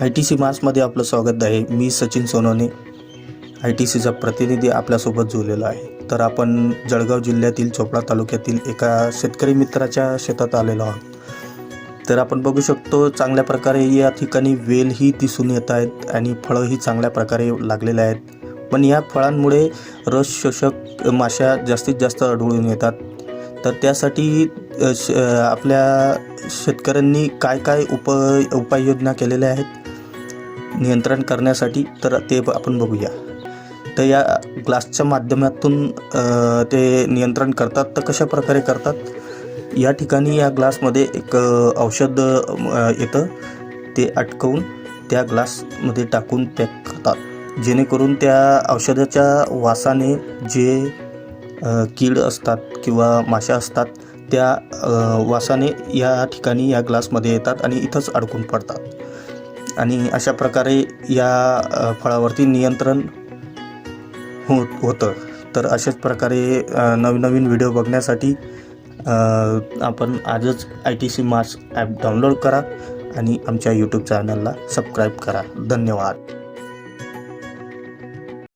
I T C मासमध्ये आपलं स्वागत आहे. मी सचिन सोनवणे. आय टी सीचा प्रतिनिधी आपल्यासोबत जुळलेला आहे. तर आपण जळगाव जिल्ह्यातील चोपडा तालुक्यातील एका शेतकरी मित्राच्या शेतात आलेलो आहोत. तर आपण बघू शकतो चांगल्या प्रकारे या ठिकाणी वेलही दिसून येत आहेत आणि फळंही चांगल्या प्रकारे लागलेले आहेत. पण या फळांमुळे रस शोषक माश्या जास्तीत जास्त आढळून येतात. तर त्यासाठी श आपल्या शेतकऱ्यांनी काय काय उप उपाययोजना केलेल्या आहेत? नियंत्रण करण्यासाठी तर ते ब- आपण बघूया. तर या ग्लासच्या माध्यमातून ते नियंत्रण करतात. तर कशा प्रकारे करतात? या ठिकाणी या ग्लासमध्ये एक औषध येतं. ते अटकवून त्या ग्लासमध्ये टाकून पॅक करतात. जेणेकरून त्या औषधाच्या वासाने जे कीड असतात किंवा माशा असतात त्या वासाने या ठिकाणी या ग्लासमध्ये येतात आणि इथंच अडकून पडतात. आणि अशा प्रकारे या फळावरती नियंत्रण होत होतं. तर अशाच प्रकारे नवनवीन व्हिडिओ बघण्यासाठी आपण आजच I T C Marks app download करा आणि आमच्या यूट्यूब चॅनलला सबस्क्राईब करा. धन्यवाद.